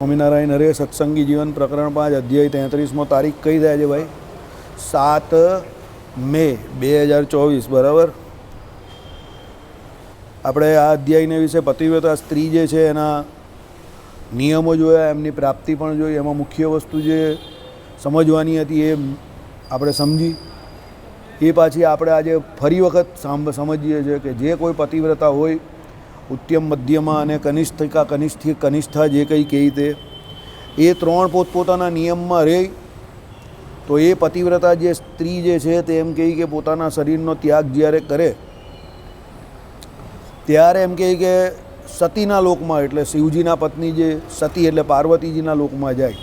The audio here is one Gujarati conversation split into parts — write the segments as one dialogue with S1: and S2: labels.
S1: સ્વામિનારાયણ હરે સત્સંગી જીવન પ્રકરણ પાંચ, અધ્યાય તેત્રીસમો તારીખ કઈ થાય છે ભાઈ. સાત મે બે હજાર ચોવીસ, બરાબર? આપણે આ અધ્યાયને વિશે પતિવ્રતા સ્ત્રી જે છે એના નિયમો જોયા, એમની પ્રાપ્તિ પણ જોઈ, એમાં મુખ્ય વસ્તુ જે સમજવાની હતી એ આપણે સમજી. એ પાછી આપણે આજે ફરી વખત સમજીએ છીએ કે જે કોઈ પતિવ્રતા હોય ઉત્તમ મધ્યમાં અને કનિષ્ઠિકા, કનિષ્ઠી, કનિષ્ઠા જે કંઈ કહી તે, એ ત્રણ પોતપોતાના નિયમમાં રહે, તો એ પતિવ્રતા જે સ્ત્રી જે છે તે એમ કહે કે પોતાના શરીરનો ત્યાગ જ્યારે કરે, ત્યારે એમ કહે કે સતીના લોકમાં, એટલે શિવજીના પત્ની જે સતી એટલે પાર્વતીજીના લોકમાં જાય.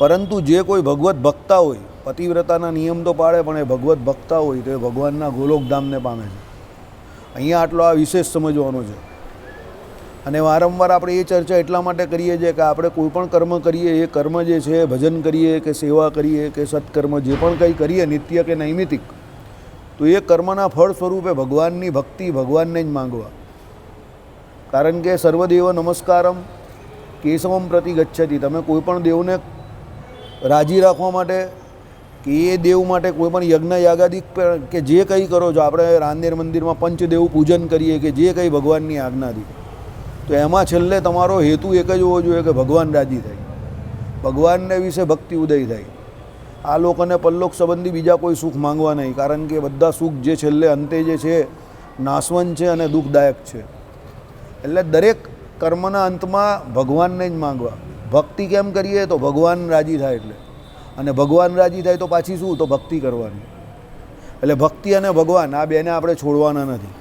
S1: પરંતુ જે કોઈ ભગવત ભક્તા હોય, પતિવ્રતાના નિયમ તો પાડે, પણ એ ભગવત ભક્તા હોય તો એ ભગવાનના ગોલોકધામને પામે છે. અહીંયા આટલો આ વિશેષ સમજવાનો છે. અને વારંવાર આપણે એ ચર્ચા એટલા માટે કરીએ છીએ કે આપણે કોઈ પણ કર્મ કરીએ, એ કર્મ જે છે, ભજન કરીએ કે સેવા કરીએ કે સત્કર્મ, જે પણ કંઈ કરીએ, નિત્ય કે નૈમિતિક, તો એ કર્મના ફળ સ્વરૂપે ભગવાનની ભક્તિ ભગવાનને જ માંગવા. કારણ કે સર્વદેવ નમસ્કારમ કેશવમ પ્રતિ ગચ્છતી. તમે કોઈ પણ દેવને રાજી રાખવા માટે કે એ દેવ માટે કોઈ પણ યજ્ઞ યાગાદિક કે જે કંઈ કરો છો, આપણે રાંદેર મંદિરમાં પંચદેવ પૂજન કરીએ કે જે કંઈ ભગવાનની આજ્ઞાથી તો એમાં છેલ્લે તમારો હેતુ એક જ હોવો જોઈએ કે ભગવાન રાજી થાય. ભગવાનને વિશે ભક્તિ ઉદય થાય. આ લોકોને પલ્લોક સંબંધી બીજા કોઈ સુખ માંગવા નહીં, કારણ કે બધા સુખ જે છેલ્લે અંતે જે છે, નાશવંત છે અને દુઃખદાયક છે. એટલે દરેક કર્મના અંતમાં ભગવાનને જ માંગવા. ભક્તિ કેમ કરીએ તો ભગવાન રાજી થાય એટલે. અને ભગવાન રાજી થાય તો પાછી શું? તો ભક્તિ કરવાની. એટલે ભક્તિ અને ભગવાન આ બેને આપણે છોડવાના નથી.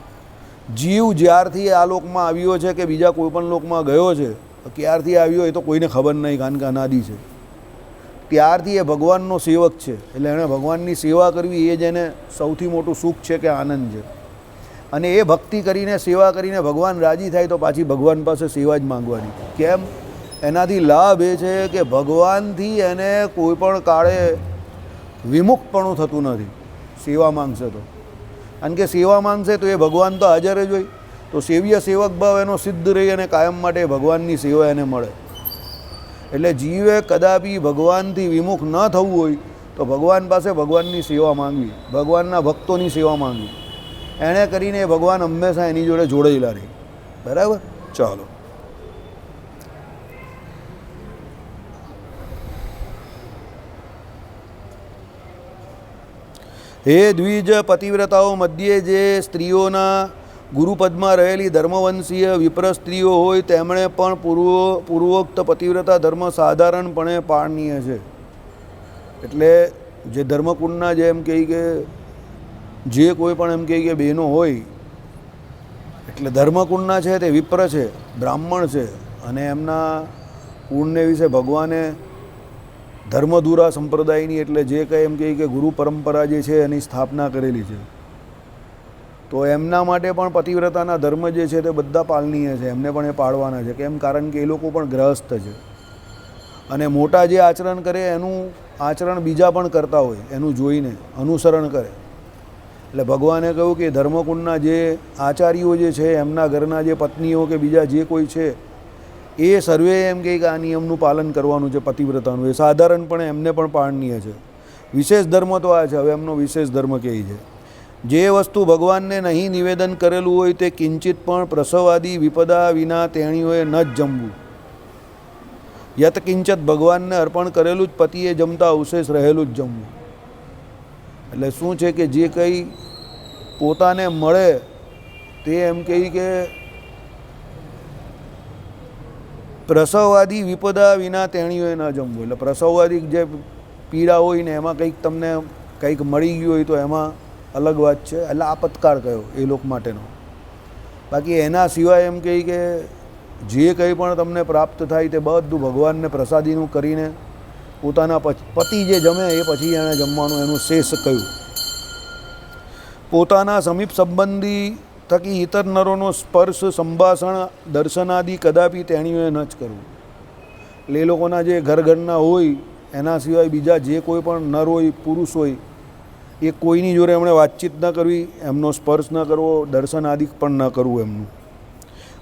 S1: જીવ જ્યારથી આ લોકમાં આવ્યો છે કે બીજા કોઈપણ લોકમાં ગયો છે ક્યારથી આવ્યો એ તો કોઈને ખબર નહીં કારણ કે અનાદિ છે. ત્યારથી એ ભગવાનનો સેવક છે. એટલે એણે ભગવાનની સેવા કરવી એ જ એને સૌથી મોટું સુખ છે કે આનંદ છે. અને એ ભક્તિ કરીને, સેવા કરીને ભગવાન રાજી થાય તો પાછી ભગવાન પાસે સેવા જ માંગવાની. કેમ? એનાથી લાભ એ છે કે ભગવાનથી એને કોઈ પણ કાળે વિમુખપણું થતું નથી, સેવા માંગશે તો. કારણ કે સેવા માંગશે તો એ ભગવાન તો હાજર જ હોય. તો સેવ્ય સેવક ભાવ એનો સિદ્ધ રહી અને કાયમ માટે ભગવાનની સેવા એને મળે. એટલે જીવે કદાપી ભગવાનથી વિમુખ ન થવું હોય, તો ભગવાન પાસે ભગવાનની સેવા માંગવી, ભગવાનના ભક્તોની સેવા માંગવી. એણે કરીને ભગવાન હંમેશા એની જોડે જોડાયેલા રહે. બરાબર? ચાલો. હે દ્વિજ પતિવ્રતાઓ મધ્યે જે સ્ત્રીઓના ગુરુપદમાં રહેલી ધર્મવંશીય વિપ્ર સ્ત્રીઓ હોય, તેમણે પણ પૂર્વ, પૂર્વોક્ત પતિવ્રતા ધર્મ સાધારણપણે પાળનીય છે. એટલે જે ધર્મકુંડના જે એમ કહે કે, જે કોઈ પણ એમ કહે કે બહેનો હોય, એટલે ધર્મકુંડના છે તે વિપ્ર છે, બ્રાહ્મણ છે, અને એમના કુંડને વિશે ભગવાને ધર્મધુરા સંપ્રદાયની એટલે જે કંઈ એમ કહે કે ગુરુ પરંપરા જે છે એની સ્થાપના કરેલી છે. તો એમના માટે પણ પતિવ્રતાના ધર્મ જે છે તે બધા પાલનીય છે, એમને પણ એ પાળવાના છે. કેમ? કારણ કે એ લોકો પણ ગ્રહસ્થ છે. અને મોટા જે આચરણ કરે એનું આચરણ બીજા પણ કરતા હોય, એનું જોઈને અનુસરણ કરે. એટલે ભગવાને કહ્યું કે ધર્મકુંડના જે આચાર્યો જે છે, એમના ઘરના જે પત્નીઓ કે બીજા જે કોઈ છે એ સર્વે એમ કહે કે આ નિયમનું પાલન કરવાનું છે, પતિવ્રતાનું. એ સાધારણપણે એમને પણ પાળનીય છે. વિશેષ ધર્મ તો આ છે. હવે એમનો વિશેષ ધર્મ કહે છે. જે વસ્તુ ભગવાનને નહીં નિવેદન કરેલું હોય તે કિંચિત પણ પ્રસવાદી વિપદા વિના તેણીઓએ ન જ જમવું. યત કિંચત ભગવાનને અર્પણ કરેલું જ પતિએ જમતા અવશેષ રહેલું જ જમવું. એટલે શું છે કે જે કંઈ પોતાને મળે તે એમ કહી કે પ્રસવવાદી વિપદા વિના તેણીઓએ ન જમવું. એટલે પ્રસવવાદી જે પીડા હોય ને એમાં કંઈક તમને કંઈક મળી ગયું હોય તો એમાં અલગ વાત છે. એટલે આપતકાળ કયો એ લોક માટેનો. બાકી એના સિવાય એમ કહી કે જે કંઈ પણ તમને પ્રાપ્ત થાય તે બધું ભગવાનને પ્રસાદીનું કરીને પોતાના પતિ જે જમે એ પછી એણે જમવાનું એનું શેષ કહ્યું પોતાના સમીપ સંબંધી થકી ઇતર નરોનો સ્પર્શ, સંભાષણ, દર્શનાદિ કદાપી તેણીઓએ ન જ કરવું. એટલે એ લોકોના જે ઘર ઘરના હોય, એના સિવાય બીજા જે કોઈ પણ નર હોય, પુરુષ હોય, એ કોઈની જોડે એમણે વાતચીત ન કરવી, એમનો સ્પર્શ ન કરવો દર્શન આદિ પણ ન કરવું એમનું.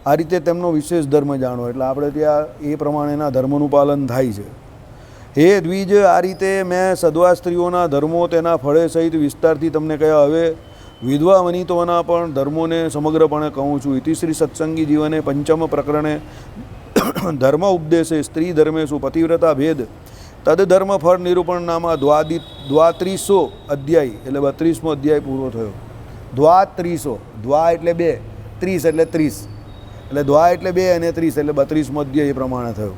S1: આ રીતે તેમનો વિશેષ ધર્મ જાણો એટલે આપણે ત્યાં એ પ્રમાણેના ધર્મનું પાલન થાય છે. હે દ્વિજ, આ રીતે મેં સદવા સ્ત્રીઓના ધર્મો તેના ફળે સહિત વિસ્તારથી તમને કહ્યા. હવે વિધવા વનિતોના પણ ધર્મોને સમગ્રપણે કહું છું. ઇતિશ્રી સત્સંગી જીવને પંચમ પ્રકરણે ધર્મ ઉપદેશે સ્ત્રી ધર્મેશુ પતિવ્રતા ભેદ. તદ ધર્મ ફળ નિરૂપણ નામા દ્વાદિ, દ્વાત્રીસો અધ્યાય, એટલે બત્રીસમો અધ્યાય પૂરો થયો. દ્વાત્રીસો, દ્વા એટલે બે, ત્રીસ એટલે ત્રીસ. એટલે દ્વા એટલે બે અને ત્રીસ એટલે બત્રીસમો અધ્યાય એ પ્રમાણે થયો.